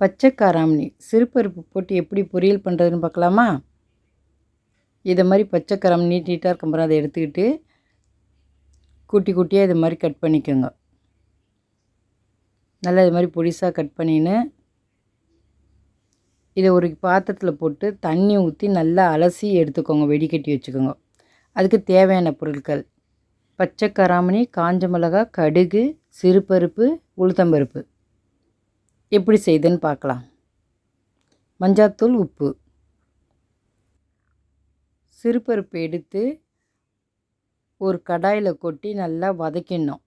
பச்சை காராமணி சிறுபருப்பு போட்டு எப்படி பொரியல் பண்ணுறதுன்னு பார்க்கலாமா? இதை மாதிரி பச்சை காராமணி நீட் நீட்டாக இருக்கும் பாரு அதை எடுத்துக்கிட்டு குட்டி குட்டியாக இது மாதிரி கட் பண்ணிக்கோங்க. நல்லா இது மாதிரி பொடிசாக கட் பண்ணின்னு இதை ஒரு பாத்திரத்தில் போட்டு தண்ணி ஊற்றி நல்லா அலசி எடுத்துக்கோங்க வெடிக்கட்டி வச்சுக்கோங்க. அதுக்கு தேவையான பொருட்கள் பச்சை கராமணி காஞ்ச மிளகா கடுகு சிறுபருப்பு உளுத்தம்பருப்பு. எப்படி செய்துன்னு பார்க்கலாம். மஞ்சாத்தூள் உப்பு. சிறுபருப்பு எடுத்து ஒரு கடாயில் கொட்டி நல்லா வதக்கிடணும்.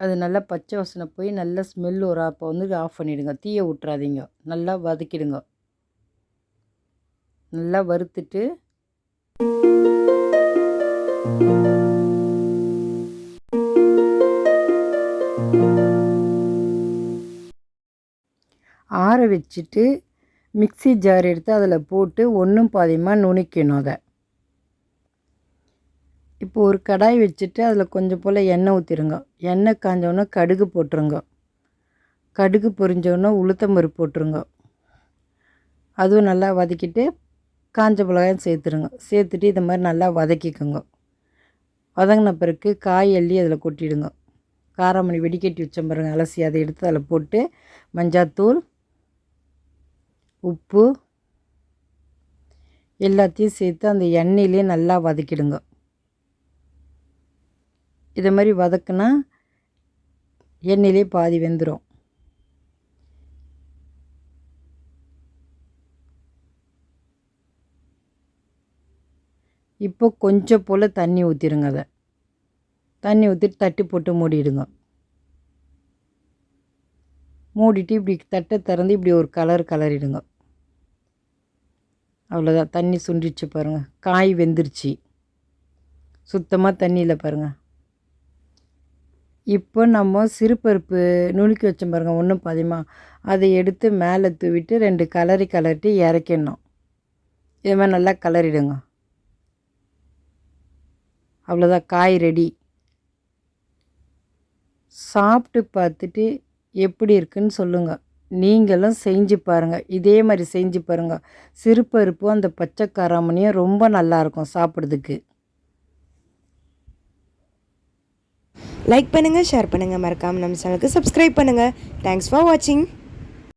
அது நல்லா பச்சை வாசனை போய் நல்லா ஸ்மெல் ஒரு அப்போ வந்து ஆஃப் பண்ணிவிடுங்க தீயை விட்றாதீங்க நல்லா வதக்கிடுங்க. நல்லா வறுத்துட்டு ஆற வச்சுட்டு மிக்ஸி ஜார் எடுத்து அதில் போட்டு ஒன்றும் பாதியமாக நுணுக்கணும் அதை. இப்போ ஒரு கடாய் வச்சுட்டு அதில் கொஞ்சம் போல் எண்ணெய் ஊற்றிடுங்க எண்ணெய் காஞ்சோடனே கடுகு போட்டுருங்க. கடுகு பொரிஞ்சோடனே உளுத்தம்பருப்பு போட்டுருங்க. அதுவும் நல்லா வதக்கிட்டு காஞ்ச மிளகாயும் சேர்த்துருங்க. சேர்த்துட்டு இதை மாதிரி நல்லா வதக்கிக்கோங்க. வதங்கின பிறகு காய் அள்ளி அதில் கொட்டிடுங்க. காராமணி வெடிக்கட்டி வச்ச பாருங்க அலசி அதை எடுத்து அதில் போட்டு மஞ்சாத்தூள் உப்பு எல்லாத்தையும் சேர்த்து அந்த எண்ணெயிலே நல்லா வதக்கிடுங்க. இதை மாதிரி வதக்குனா எண்ணெயிலே பாதி வெந்துடும் இப்போ கொஞ்சம் போல் தண்ணி ஊற்றிடுங்க அதை. தண்ணி ஊற்றிட்டு தட்டி போட்டு மூடிடுங்க. மூடிட்டு இப்படி தட்டை திறந்து இப்படி ஒரு கலர் கலரிடுங்க. அவ்வளோதான் தண்ணி சுண்டிச்சு பாருங்கள் காய் வெந்துருச்சு. சுத்தமாக தண்ணியில் பாருங்கள் இப்போ நம்ம சிறுபருப்பு நுணுக்கி வச்சோம் பாருங்கள் ஒன்றும் பாதிமா. அதை எடுத்து மேலே தூவிட்டு ரெண்டு கலரி கலரிட்டு இறக்கிடணும். இது மாதிரி நல்லா கலரிடுங்க. அவ்வளோதான் காய் ரெடி சாப்பிட்டு பார்த்துட்டு எப்படி இருக்குன்னு சொல்லுங்கள் நீங்களும் செஞ்சு பாருங்கள் இதே மாதிரி செஞ்சு பாருங்கள் சிறுபருப்பும் அந்த பச்சை காராமணியும் ரொம்ப நல்லாயிருக்கும் சாப்பிட்றதுக்கு. லைக் பண்ணுங்கள் ஷேர் பண்ணுங்கள் மறக்காமல் நம்ம சேனலுக்கு சப்ஸ்கிரைப் பண்ணுங்கள் தேங்க்ஸ் ஃபார் வாட்சிங்